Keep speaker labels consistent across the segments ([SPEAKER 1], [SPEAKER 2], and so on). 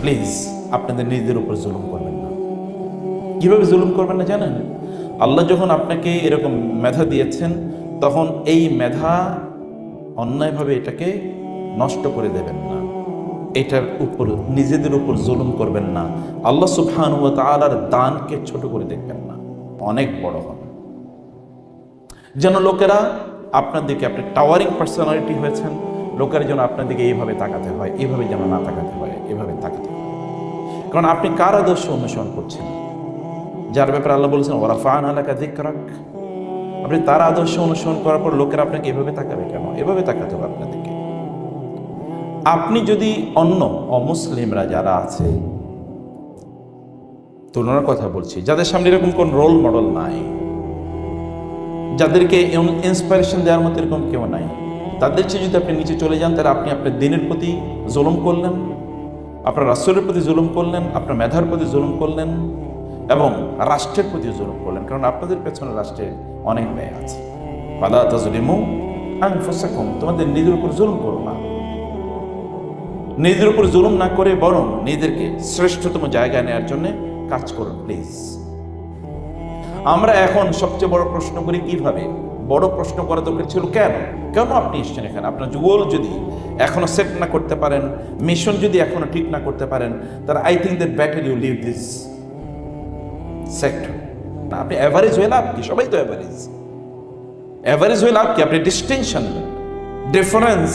[SPEAKER 1] Please আপনাদের নিজেদের উপর জুলুম করবেন না। কীভাবে জুলুম করবেন না জানেন? আল্লাহ যখন আপনাকে এরকম মেধা দিয়েছেন, তখন এই মেধা অন্যায়ভাবে এটাকে নষ্ট করে দেবেন না। এটার উপর, নিজেদের উপর জুলুম করবেন না। আল্লাহ সুবহান ও তাআলার দানকে ছোট করে দেখবেন না। অনেক বড় হবে। যেন লোকেরা আপনার দিকে, আপনি টাওয়ারিং পার্সোনালিটি হয়েছেন লোকের যেন আপনার দিকে এইভাবে তাকাতে হয়, এইভাবে যেন না তাকাতে হয় এভাবে তাকাতে হয়। কারণ আপনি কার আদর্শ অনুসরণ করছেন? যার ব্যাপারে আল্লাহ বলছেন ওরা ফান আলাকা দিকরাক আপনি তার আদর্শ অনুসরণ করার পর লোকেরা আপনাকে এভাবে তাকাবে কেন? এভাবে তাকাতে হবে আপনার দিকে। আপনি যদি অন্য অমুসলিমরা যারা আছে, তুলনার কথা বলছি, যাদের সামনে এরকম কোন রোল মডেল নাই, যাদেরকে ইন্সপিরেশন দেওয়ার মতো এরকম কেউ নাই তাদের চেয়ে যদি আপনি নিচে চলে যান, তাহলে আপনি আপনার দিনের প্রতি জুলুম করলেন, আপনার রাষ্ট্রের প্রতি জুলুম করলেন, আপনার মেধার প্রতি জুলুম করলেন, এবং রাষ্ট্রের প্রতি জুলুম করলেন। কারণ আপনাদের পেছনে রাষ্ট্রের অনেক ব্যয় আছে। পালা তাজলিমু আনফুসাকুম, তোমাদের নিজের উপর জুলুম করো না। নিজের উপর জুলুম না করে বরং নিজেদেরকে শ্রেষ্ঠতম জায়গায় নেওয়ার জন্য কাজ করুন প্লিজ। আমরা এখন সবচেয়ে বড় প্রশ্ন করি, কীভাবে? বড় প্রশ্ন করা দরকার ছিল, কেন? কেন আপনি এসছেন এখানে? আপনার গোল যদি এখনও সেট না করতে পারেন, মিশন যদি এখনও ঠিক না করতে পারেন, তাহলে I think that better you leave this sector না, আপনি অ্যাভারেজ হয়ে লাভ কি? সবাই তো অ্যাভারেজ অ্যাভারেজ হয়ে লাভ কি? আপনি ডিস্টিংশন ডিফারেন্স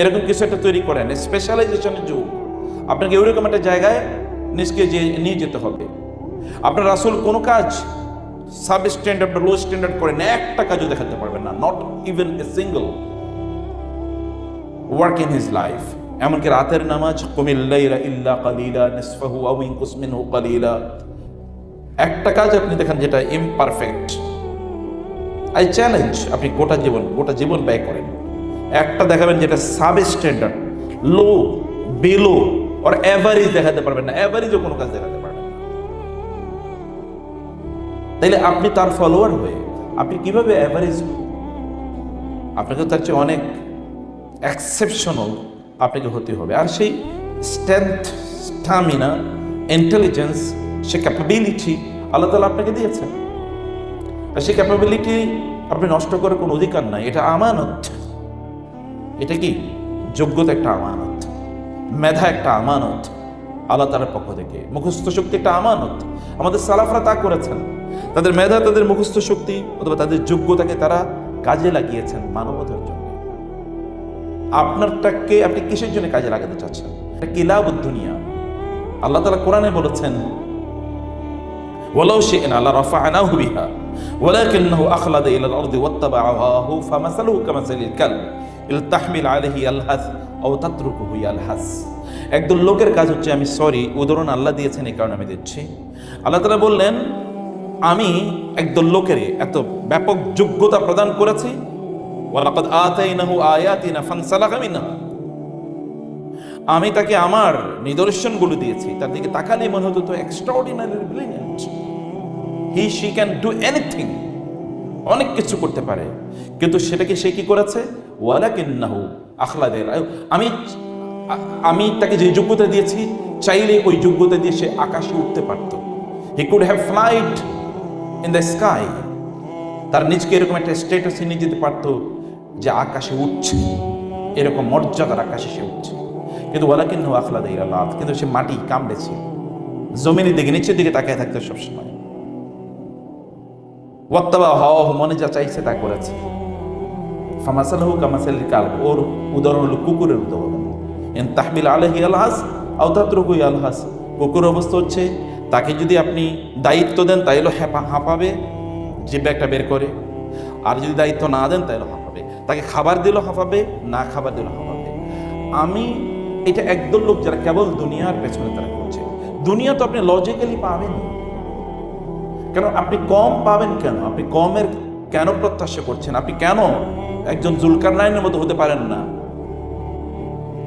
[SPEAKER 1] এরকম কিছু একটা তৈরি করেন স্পেশালাইজেশনের যুগ। আপনাকে ওইরকম একটা জায়গায় নিজকে যে নিয়ে যেতে হবে। আপনার আসল কোনো কাজ সাব স্ট্যান্ডার্ড বা লো স্ট্যান্ডার্ড করেন একটা কাজও দেখাতে পারবেন না not even a single work in his life এমনকি রাতের নামাজ কুমিল্লাইরা ইল্লা কালিলা, নিসফাহু আও ইনকুস মিনহু কালিলা। একটা কাজ আপনি দেখেন যেটা ইমপারফেক্ট আই চ্যালেঞ্জ আপনি গোটা জীবন গোটা জীবন ব্যয় করেন। একটা দেখাবেন যেটা substandard low below or average দেখাতে পারবেন না। অ্যাভারেজও কোনো কাজ দেখাতে তাইলে আপনি তার ফলোয়ার হয়ে আপনি কীভাবে অ্যাভারেজ আপনাকে তার চেয়ে অনেক এক্সেপশনাল আপনাকে হতে হবে। আর সেই স্ট্রেংথ স্টামিনা ইন্টেলিজেন্স সে ক্যাপাবিলিটি আল্লাহ তালা আপনাকে দিয়েছেন। আর সেই ক্যাপাবিলিটি আপনি নষ্ট করার কোনো অধিকার নাই। এটা আমানত। এটা কি? যোগ্যতা একটা আমানত। মেধা একটা আমানত। আল্লাহ তালার পক্ষ থেকে। মুখস্থ শক্তি একটা আমানত। আমাদের সালাফরা তা করেছেন। তাদের মেধা তাদের মুখস্থ শক্তি অথবা তাদের যোগ্যতাকে তারা কাজে লাগিয়েছেন মানবতার জন্য আপনারটাকে আপনি কিসের জন্য কাজে লাগাতে চাচ্ছেন এটা কিলাব দুনিয়া আল্লাহ তালা কোরআনে বলেছেন ولو شئنا لرفعناه بها ولكنه أخلد إلى الأرض واتبع هواه فمثله كمثل الكلب إن تحمل عليه يلهث أو تتركه يلهث একদল লোকের কাজ হচ্ছে আমি সরি উদাহরণ আল্লাহ দিয়েছেন এই কারণে আমি দিচ্ছি আল্লাহ তালা বললেন আমি একদল লোকের এত ব্যাপক যোগ্যতা প্রদান করেছি। আমি তাকে আমার নিদর্শনগুলো দিয়েছি। তার দিকে তাকালে মনে হতো তো he she can do anything অনেক কিছু করতে পারে। কিন্তু সেটাকে সে কি করেছে? আখলাদের আমি আমি তাকে যে যোগ্যতা দিয়েছি চাইলে ওই যোগ্যতা দিয়ে সে আকাশে উঠতে পারত। He could have flight in the sky তার নিজকে এরকম একটা স্টেটাসে নিয়ে যেতে পারতো যে আকাশে উঠছে। এরকম মর্যাদার আকাশে সে উঠছে। কিন্তু ওলা কিন্তু আখলা দেয় লাভ কিন্তু সে মাটি কামড়েছে। জমিনের দিকে, নিচের দিকে তাকায় থাকতে সবসময়। ওয়াত্তাবা হওয়া মনে যা চাইছে তা করেছে। ফামাসাল হোক আমাসাল কাল ওর উদাহরণ হলো কুকুরের উদাহরণ। এন তাহমিল আলহি আলহাস আউতাত্রকুই আলহাস কুকুর অবস্থা হচ্ছে তাকে যদি আপনি দায়িত্ব দেন, তাইলে হ্যাপা হাঁপাবে একটা বের করে। আর যদি দায়িত্ব না দেন, তাইলে হাঁপাবে। তাকে খাবার দিলেও হাঁপাবে, না খাবার দিলেও হাঁপাবে। আমি এটা একদল লোক যারা কেবল দুনিয়ার পেছনে তারা করছে দুনিয়া তো আপনি লজিক্যালি পাবেন কেন আপনি কম পাবেন কেন? আপনি কমের কেন প্রত্যাশা করছেন? আপনি কেন একজন জুলকার নাইনের মতো হতে পারেন না?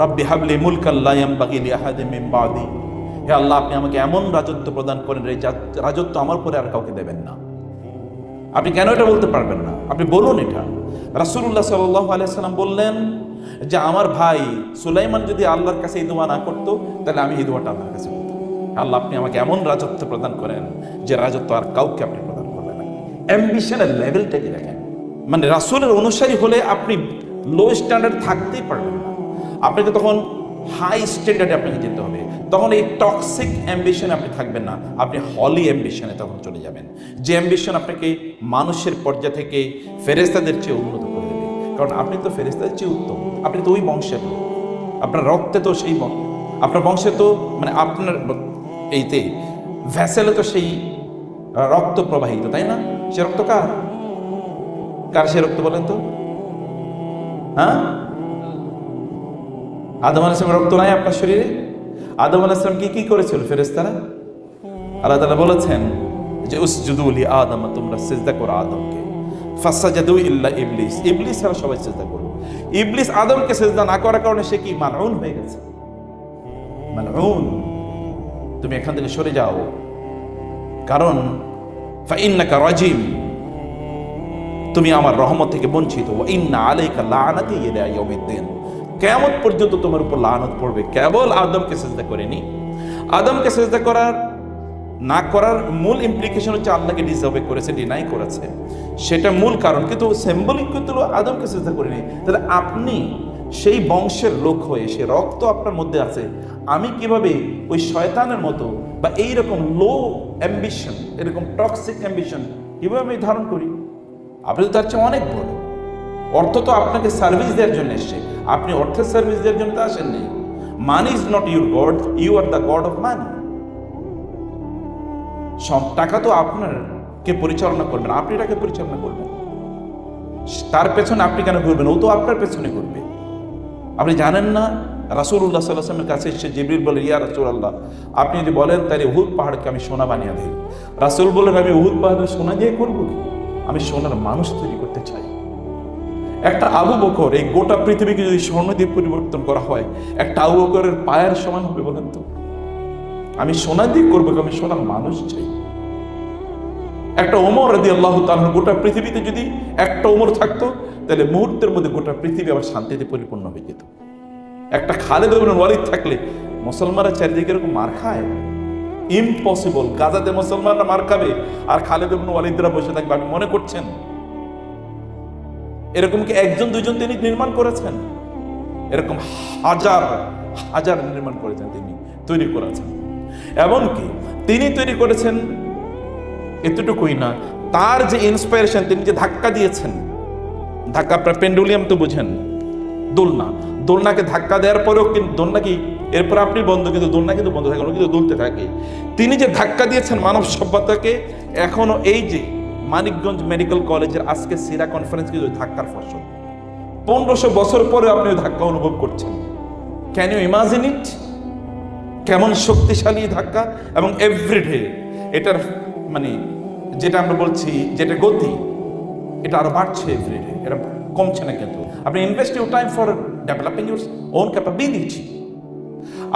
[SPEAKER 1] রব্বি হাবলি মুলকাল্লায়াম বাগিলি আহাদে বাদি। হে আল্লাহ, আপনি আমাকে এমন রাজত্ব প্রদান করেন এই রাজত্ব আমার পরে আর কাউকে দেবেন না। আপনি কেন এটা বলতে পারবেন না? আপনি বলুন এটা। রাসূলুল্লাহ সাল্লাল্লাহু আলাইহি সাল্লাম বললেন যে, আমার ভাই সুলাইমান যদি আল্লাহর কাছে এই দোয়া না করতো, তাহলে আমি এই দোয়াটা আল্লাহর কাছে আল্লাহ, আপনি আমাকে এমন রাজত্ব প্রদান করেন যে রাজত্ব আর কাউকে আপনি প্রদান করবেন না। অ্যাম্বিশনের লেভেলটাকে দেখেন? মানে রাসূলের অনুসারী হলে আপনি লো স্ট্যান্ডার্ড থাকতেই পারবেন না। আপনাকে তখন হাই স্ট্যান্ডার্ডে আপনাকে যেতে হবে। তখন এই টক্সিক অ্যাম্বিশনে আপনি থাকবেন না। আপনি হলি অ্যাম্বিশনে তখন চলে যাবেন। যে অ্যাম্বিশন আপনাকে মানুষের পর্যায় থেকে ফেরেস্তাদের চেয়ে উন্নত করে দেবে। কারণ আপনি তো ফেরেস্তাদের চেয়ে উত্তম। আপনি তো ওই বংশের লোক। আপনার রক্তে তো সেই বংশ। আপনার বংশে তো মানে আপনার এইতে ভ্যাসেলে তো সেই রক্ত প্রবাহিত, তাই না? সে রক্ত কার? কার সে রক্ত বলেন তো? হ্যাঁ? আদম আলাইসলাম রক্ত নাই আপনার শরীরে? আদম আলাইসলাম কি কি করেছিল ফেরেস্তারা আল্লাহ তালা বলেছেন যে উসজুদুলি আদম, তোমরা সেজদা করো আদমকে। ইল্লা ইবলিস। ইবলিস ছাড়া সবাই ইবলিস আদমকে না করার কারণে সে কি হয়ে গেছে? তুমি এখান থেকে সরে যাও। কারণ, ফাইন্নাকা তুমি আমার রহমত থেকে বঞ্চিত। ইন্না আলাইকা লাআনাতি ইলা ইয়াউমিদ্দিন। কিয়ামত পর্যন্ত তোমার উপর লানত পড়বে। কেবল আদমকে সেজদা করেনি আদমকে সেজদা করার, না করার মূল ইমপ্লিকেশন হচ্ছে আল্লাহকে ডিজার্ভে করেছে ডিনাই করেছে। সেটা মূল কারণ, কিন্তু সিম্বলিক কিন্তু আদমকে সেজদা করেনি তাহলে আপনি সেই বংশের লোক হয়ে সে রক্ত আপনার মধ্যে আছে, আমি কীভাবে ওই শয়তানের মতো বা এইরকম লো অ্যাম্বিশন এরকম টক্সিক অ্যাম্বিশন কীভাবে আমি ধারণ করি? আপনি তো তার চেয়ে অনেক বড়। অর্থ তো আপনাকে সার্ভিস দেওয়ার জন্য এসছে। আপনি অর্থের সার্ভিস দেওয়ার জন্য তো আসেননি। Money is not your god you are the god of money সব টাকা তো আপনার কে পরিচালনা করবেন, আপনি তাকে পরিচালনা করবেন। তার পেছনে আপনি কেন ঘুরবেন? ও তো আপনার পেছনে ঘুরবে। আপনি জানেন না রাসুল্লাহ সাল্লাহামের কাছে এসে জিবরিল বলে, ইয়া রাসুল আল্লাহ আপনি যদি বলেন, তাহলে উহুদ পাহাড়কে আমি সোনা বানিয়ে দিই রাসুল বলেন আমি উহুদ পাহাড়ে সোনা দিয়ে করব আমি সোনার মানুষ তৈরি করতে চাই। একটা আবু বকর, এই গোটা পৃথিবীকে যদি স্বর্ণ দিয়ে পরিবর্তন করা হয়, একটা আবু বকরের পায়ের সমান হবে বলেন তো? আমি সোনা দিয়ে করব আমি সোনার মানুষ চাই। একটা ওমর রাদি আল্লাহ তাআলা গোটা পৃথিবীতে যদি একটা ওমর থাকতো, তাহলে মুহূর্তের মধ্যে গোটা পৃথিবী আবার শান্তিতে পরিপূর্ণ হয়ে যেত। একটা খালেদ ওয়ালিদ থাকলে মুসলমানরা চারিদিকে এরকম মার খায়। ইম্পসিবল গাজাতে মুসলমানরা মার খাবে। আর খালেদ ওয়ালিদরা বসে থাকবে, আপনি মনে করছেন? এরকম কি একজন, দুইজন তিনি নির্মাণ করেছেন? এরকম হাজার হাজার নির্মাণ করেছেন তিনি, তৈরি করেছেন। এমনকি তিনি তৈরি করেছেন এতটুকুই না, তার যে ইন্সপায়ারেশন তিনি যে ধাক্কা দিয়েছেন, ধাক্কা পেন্ডুলিয়াম তো বুঝেন, দোলনা। দোলনাকে ধাক্কা দেওয়ার পরেও কিন্তু দোলনা কি, এরপর আপনি বন্ধ, কিন্তু দোলনা কিন্তু বন্ধ থাকে কিন্তু দুলতে থাকে। তিনি যে ধাক্কা দিয়েছেন মানব সভ্যতাকে, এখনও এই যে মানিকগঞ্জ মেডিকেল কলেজের আজকে সিরা কনফারেন্স কিন্তু ধাক্কার ফসল। পনেরোশো বছর পরে আপনি ধাক্কা অনুভব করছেন। ক্যান ইউ ইমাজিন ইট কেমন শক্তিশালী ধাক্কা? এবং এভরিডে এটার মানে যেটা আমরা বলছি, যেটা গতি, এটা আরও বাড়ছে এভরিডে এটা কমছে না কিন্তু। আপনি invest your time for developing your own capability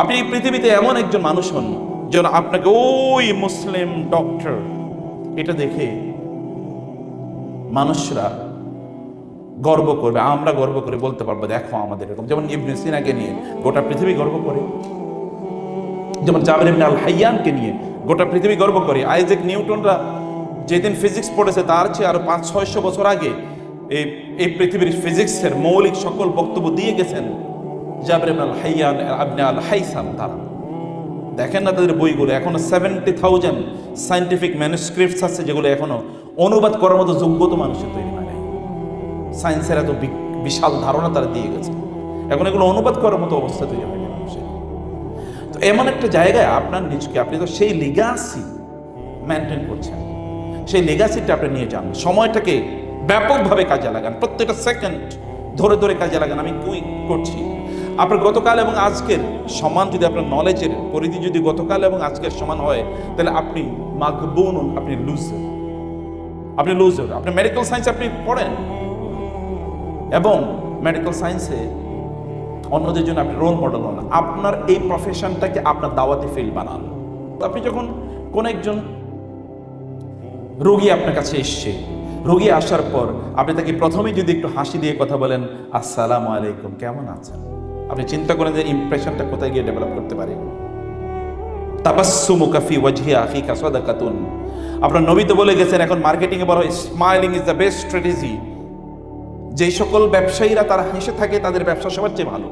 [SPEAKER 1] আপনি এই পৃথিবীতে এমন একজন মানুষ হন, যেন আপনাকে ওই মুসলিম ডক্টর এটা দেখে মানুষরা গর্ব করবে, আমরা গর্ব করে বলতে পারব, দেখো আমাদের এরকম। যেমন ইবনে সিনাকে নিয়ে গোটা পৃথিবী গর্ব করে। যেমন জাবের ইবনে আল হাইয়ানকে নিয়ে গোটা পৃথিবী গর্ব করে। আইজেক নিউটনরা যেদিন ফিজিক্স পড়েছে, তার চেয়ে আরও পাঁচ, ছয়শো বছর আগে এই এই পৃথিবীর ফিজিক্সের মৌলিক সকল বক্তব্য দিয়ে গেছেন Jaber ibn al Hayyan ibn al Haytham তারা। দেখেন না তাদের বইগুলো, এখনও সেভেন্টি থাউজেন্ড সাইন্টিফিক ম্যানুস্ক্রিপ্টস আছে যেগুলো এখনও অনুবাদ করার মতো যোগ্যতা মানুষের তৈরি হয় নাই। সায়েন্সের এত বিশাল ধারণা তারা দিয়ে গেছে। এখন এগুলো অনুবাদ করার মতো অবস্থা তৈরি হয়নি মানুষের। তো এমন একটা জায়গায় আপনার নিজকে, আপনি তো সেই লিগাসি মেনটেন করছেন। সেই লেগাসিটা আপনি নিয়ে যান। সময়টাকে ব্যাপকভাবে কাজে লাগান। প্রত্যেকটা সেকেন্ড ধরে ধরে কাজে লাগান। আমি কি করছি? আপনার গতকাল এবং আজকের সমান যদি আপনার নলেজের পরিধি যদি গতকাল এবং আজকের সমান হয়, তাহলে আপনি মাকবুন আপনি লুজার আপনি লুজার আপনি মেডিকেল সায়েন্স আপনি পড়েন। এবং মেডিকেল সায়েন্সে অন্যদের জন্য আপনি রোল মডেল হন। আপনার এই প্রফেশনটাকে আপনার দাওয়াতে ফিল বানান। আপনি যখন কোন একজন রোগী আপনার কাছে এসছে, রোগী আসার পর আপনি তাকে প্রথমেই যদি একটু হাসি দিয়ে কথা বলেন, আসসালামু আলাইকুম, কেমন আছেন? আপনি চিন্তা করেন যে ইমপ্রেশনটা কোথায় গিয়ে ডেভেলপ করতে পারে। তাবাসসুমু কাফি ওয়াজহি আখিকা সাদাকাতুন। আপনার নবী তো বলে গেছেন, এখন মার্কেটিং এ বলা হয় smiling is the best strategy যেই সকল ব্যবসায়ীরা তারা হেসে থাকে, তাদের ব্যবসা সবার চেয়ে ভালো।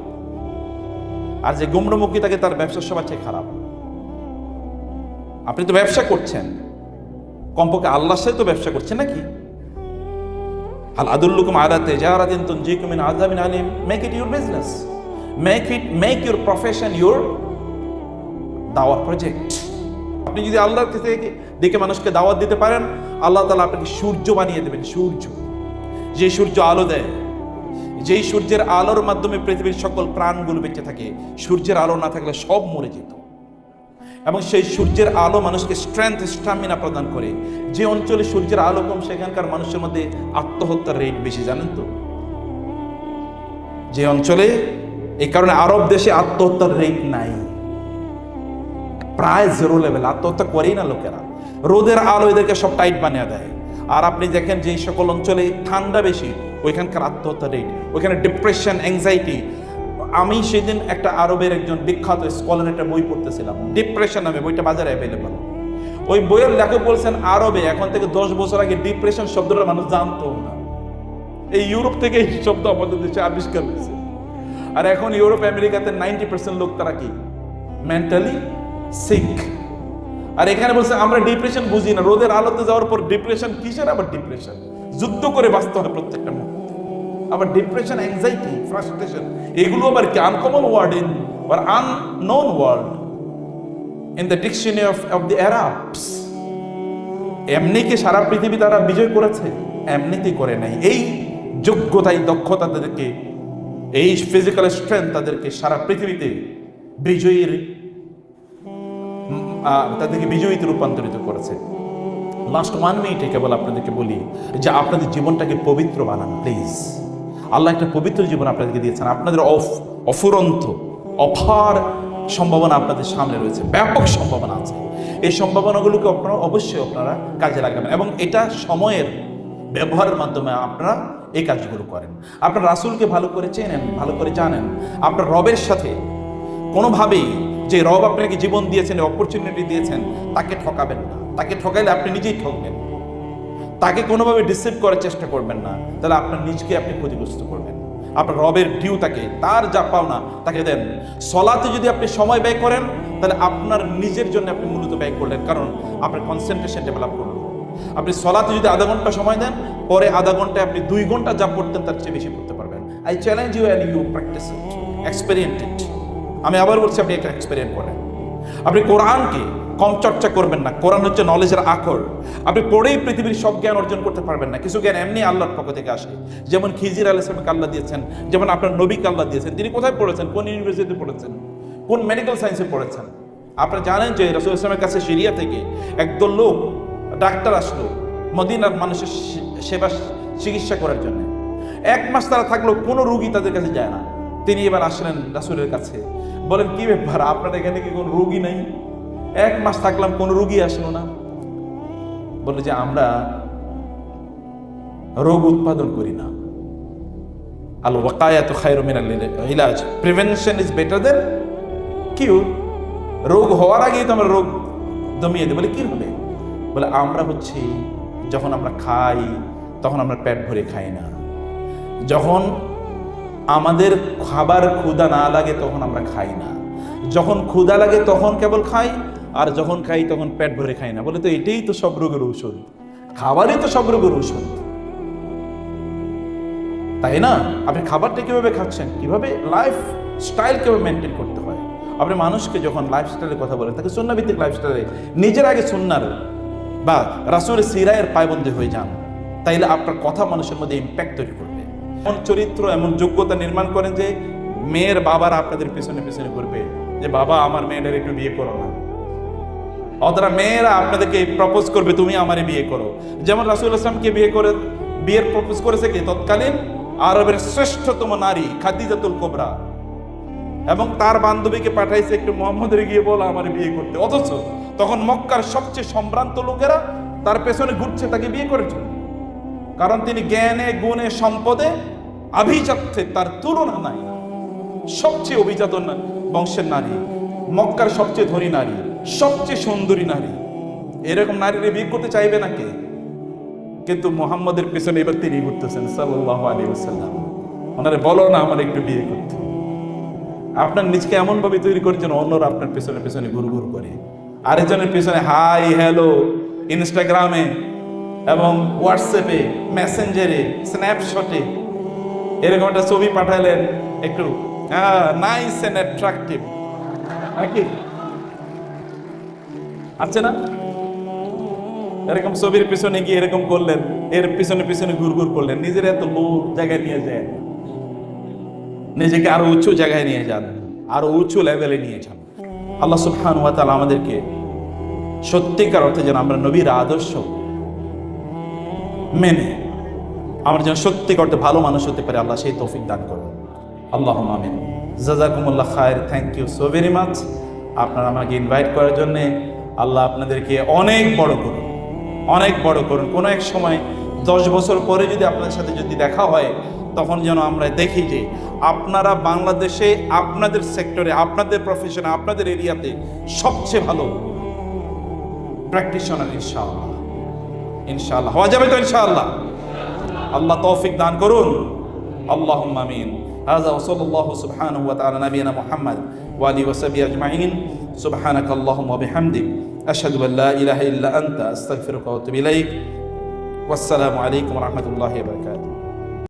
[SPEAKER 1] আর যে গুমরমুখী থাকে, তার ব্যবসা সবার চেয়ে খারাপ। আপনি তো ব্যবসা করছেন। কমপক্ষে আল্লাহর সাথে তো ব্যবসা করছেন নাকি? আল আদুল্লুকুম আলা তেজারাতিন তুনজিকুম মিন আযাবিন আলিম। Make it your business make it make your profession your দাওয়া প্রজেক্ট আপনি যদি আল্লাহর থেকে দেখে মানুষকে দাওয়াত দিতে পারেন, আল্লাহ তাআলা আপনাকে সূর্য বানিয়ে দেবেন, সূর্য। যে সূর্য আলো দেয়, যেই সূর্যের আলোর মাধ্যমে পৃথিবীর সকল প্রাণগুলো বেঁচে থাকে, সূর্যের আলো না থাকলে সব মরে যেত। এবং সেই সূর্যের আলো মানুষকে স্ট্রেংথ স্টামিনা প্রদান করে। যে অঞ্চলে সূর্যের আলো কম, সেখানকার মানুষের মধ্যে আত্মহত্যার রেট বেশি, জানেন তো? যে অঞ্চলে, এই কারণে আরব দেশে আত্মহত্যার রেট নাই। প্রায় জিরো লেভেল আত্মহত্যা করেই না লোকেরা। রোদের আলো এদেরকে সব টাইট বানিয়ে দেয়। আর আপনি দেখেন যে সকল অঞ্চলে ঠান্ডা বেশি, ওইখানকার আত্মহত্যা রেট ওইখানে ডিপ্রেশন অ্যাংজাইটি আমি সেদিন একটা আরবের একজন বিখ্যাত স্কলার একটা বই পড়তেছিলাম ডিপ্রেশন নামে বইটা বাজারে অ্যাভেলেবল ওই বইয়ের লেখক বলছেন, আরবে, এখন থেকে দশ বছর আগে ডিপ্রেশন শব্দটা মানুষ জানতো না। এই ইউরোপ থেকে এই শব্দ আমাদের দেশে আবিষ্কার হয়েছে। আর এখন ইউরোপ, আমেরিকাতে নাইনটি পার্সেন্ট লোক তারা কি? মেন্টালি সিক আর এখানে বলছে, আমরা ডিপ্রেশন বুঝি না। রোদের আলোতে যাওয়ার পর ডিপ্রেশন কিসের? আবার ডিপ্রেশন যুদ্ধ করে বাঁচতে হয় প্রত্যেকটা মুহূর্তে। আবার ডিপ্রেশন অ্যাংজাইটি ফ্রাস্ট্রেশন এগুলো আবার কি? Uncommon word in or unknown word in the dictionary of of the Arabs এমনি কি সারা পৃথিবী তারা বিজয় করেছে? এমনিতেই করে নাই। এই যোগ্যতা, এই দক্ষতা তাদেরকে, এই ফিজিক্যাল স্ট্রেংথ তাদেরকে সারা পৃথিবীতে বিজয়ীর তাদেরকে বিজয়ীতে রূপান্তরিত করেছে। লাস্ট ওয়ান মিনিটে কেবল আপনাদেরকে বলি যে আপনাদের জীবনটাকে পবিত্র বানান প্লিজ আল্লাহ একটা পবিত্র জীবন আপনাদেরকে দিয়েছেন। আপনাদের অফ, অফুরন্ত অফার সম্ভাবনা আপনাদের সামনে রয়েছে। ব্যাপক সম্ভাবনা আছে। এই সম্ভাবনাগুলোকে আপনারা অবশ্যই আপনারা কাজে লাগাবেন এবং এটা সময়ের ব্যবহারের মাধ্যমে আপনারা এই কাজগুলো করেন। আপনার রাসূলকে ভালো করে চেনেন, ভালো করে জানেন। আপনার রবের সাথে কোনোভাবেই যে রব আপনাকে জীবন দিয়েছেন অপরচুনিটি দিয়েছেন, তাকে ঠকাবেন না। তাকে ঠকাইলে আপনি নিজেই ঠকবেন। তাকে কোনোভাবে ডিসিভ করার চেষ্টা করবেন না। তাহলে আপনার নিজকে আপনি ক্ষতিগ্রস্ত করবেন। আপনার রবের ডিউ তাকে, তার যা পাওনা, তাকে দেন। সলাতে যদি আপনি সময় ব্যয় করেন, তাহলে আপনার নিজের জন্য আপনি মূলত ব্যয় করলেন। কারণ আপনার কনসেন্ট্রেশন ডেভেলপ করল। আপনি সলাতে যদি আধা ঘণ্টা সময় দেন, পরে আধা ঘন্টায় আপনি দুই ঘণ্টা যা পড়তেন, তার চেয়ে বেশি পড়তে পারবেন। I challenge you and you practice it আমি আবার বলছি, আপনি এটা এক্সপেরিয়েন্ট করেন। আপনি কোরআনকে কম চর্চা করবেন না। কোরআন হচ্ছে নলেজের আকর আপনি পড়েই পৃথিবীর সব জ্ঞান অর্জন করতে পারবেন না। কিছু জ্ঞান এমনি আল্লাহর পক্ষ থেকে আসে। যেমন খিজির আল ইসলামকে আল্লাহ দিয়েছেন, যেমন আপনার নবীকে আল্লাহ দিয়েছেন। তিনি কোথায় পড়েছেন? কোন ইউনিভার্সিটিতে পড়েছেন? কোন মেডিকেল সায়েন্সে পড়েছেন? আপনারা জানেন যে রসুল ইসলামের কাছে সিরিয়া থেকে একদল লোক ডাক্তার আসলো মদিনার মানুষের সেবা চিকিৎসা করার জন্য। এক মাস তারা থাকল কোনো রুগী তাদের কাছে যায় না। তিনি এবার আসলেন রাসুলের কাছে। বলেন, কি ব্যাপার? আপনার এখানে কি কোনো রুগী নাই? এক মাস থাকলাম, কোনো রুগী আসলো না। বলে যে, আমরা রোগ উৎপাদন করি না। আল ওয়াকায়াত খায়রু মিনাল ইলাজ। Prevention is better than cure রোগ হওয়ার আগেই তো আমরা রোগ দমিয়ে দিই। বলে, কি হবে? বলে, আমরা হচ্ছি, যখন আমরা খাই, তখন আমরা পেট ভরে খাই না। যখন আমাদের খাবার ক্ষুধা না লাগে তখন আমরা খাই না। যখন ক্ষুধা লাগে তখন কেবল খাই, আর যখন খাই তখন পেট ভরে খাই না। বলে তো এটাই তো সব রোগের ঔষধ। খাবারই তো সব রোগের ঔষধ। তাই না? আপনি খাবারটা কীভাবে খাচ্ছেন? কীভাবে লাইফ স্টাইল কীভাবে মেনটেন করতে হয়? আপনি মানুষকে যখন লাইফস্টাইলের কথা বলেন, তাকে সুন্নাভিত্তিক লাইফস্টাইলে নিজের আগে সুন্নার বা রাসুলের সিরায়ের পায়বন্দী হয়ে যান। তাইলে আপনার কথা মানুষের মধ্যে ইম্প্যাক্ট তৈরি করবে। এমন চরিত্র এমন যোগ্যতা নির্মাণ করেন যে মেয়ের বাবারা আপনাদের পেছনে পেছনে করবে যে বাবা, আমার মেয়েটার একটু বিয়ে করো না। অতরা মেয়েরা আপনাদেরকে প্রপোজ করবে, তুমি আমারে বিয়ে করো। যেমন রাসুল ইসলামকে বিয়ে করে, বিয়ের প্রপোজ করেছে কি? তৎকালীন আরবের শ্রেষ্ঠতম নারী খাদিজাতুল কোবরা। এবং তার বান্ধবীকে পাঠাইছে একটু মোহাম্মদের গিয়ে বলো, আমার বিয়ে করতে। অথচ তখন মক্কার সবচেয়ে সম্ভ্রান্ত লোকেরা তার পেছনে ঘুরছে, তাকে বিয়ে জন্য। কারণ তিনি জ্ঞানে, গুণে, সম্পদে আভিজাত্যে তার তুলনা নাই। সবচেয়ে অভিজাত বংশের নারী। মক্কার সবচেয়ে ধনী নারী, সবচেয়ে সুন্দরী নারী। এরকম নারীর বিয়ে করতে চাইবে না কে? কিন্তু মোহাম্মদের পেছনে এবার তিনি ঘুরতেছেন সাল্লাহ আলী ওনারে বলো না, আমার একটু বিয়ে করতে। আপনার নিজকে এমন ভাবে তৈরি করেছেন অন্যরা আপনার পেছনে পেছনে ঘুর ঘুর করে। আরেকজনের পেছনে, হাই হ্যালো ইনস্টাগ্রামে এবং হোয়াটসঅ্যাপে মেসেঞ্জারে স্ন্যাপশটে এরকম একটা ছবি পাঠালেন একটু নাইস এন্ড অ্যাট্রাকটিভ নাকি? আছে না? এরকম ছবির পিছনে গিয়ে এরকম করলেন, এর পিছনে পিছনে ঘুর ঘুর করলেন, নিজের এত লো জায়গায় নিয়ে যায় নিজেকে আরও উঁচু জায়গায় নিয়ে যান, আরও উঁচু লেভেলে নিয়ে যান। আল্লাহ সুবহান ওয়া তাআলা আমাদেরকে সত্যিকার অর্থে যেন আমরা নবীর আদর্শ মেনে আমরা যেন সত্যি অর্থে ভালো মানুষ হতে পারে, আল্লাহ সেই তৌফিক দান করুন। আল্লাহ আমিন। জাজাকুমুল্লাহ খায়ের thank you so very much আপনারা আমাকে ইনভাইট করার জন্যে আল্লাহ আপনাদেরকে অনেক বড় করুন, অনেক বড় করুন। কোনো এক সময় দশ বছর পরে যদি আপনাদের সাথে যদি দেখা হয়, তখন যেন আমরা দেখি যে আপনারা বাংলাদেশে, আপনাদের সেক্টরে আপনাদের প্রফেশনে আপনাদের এরিয়াতে সবচেয়ে ভালো প্র্যাকটিশনার ইনশাআল্লাহ। ইনশাআল্লাহ হওয়া যাবে তো ইনশাআল্লাহ আল্লাহ তৌফিক দান করুন اللهم امين هذا وصلى الله سبحانه وتعالى نبينا محمد وآله وصحبه أجمعين سبحانك اللهم وبحمدك أشهد أن لا إله إلا أنت أستغفرك وأتوب إليك والسلام عليكم ورحمة الله وبركاته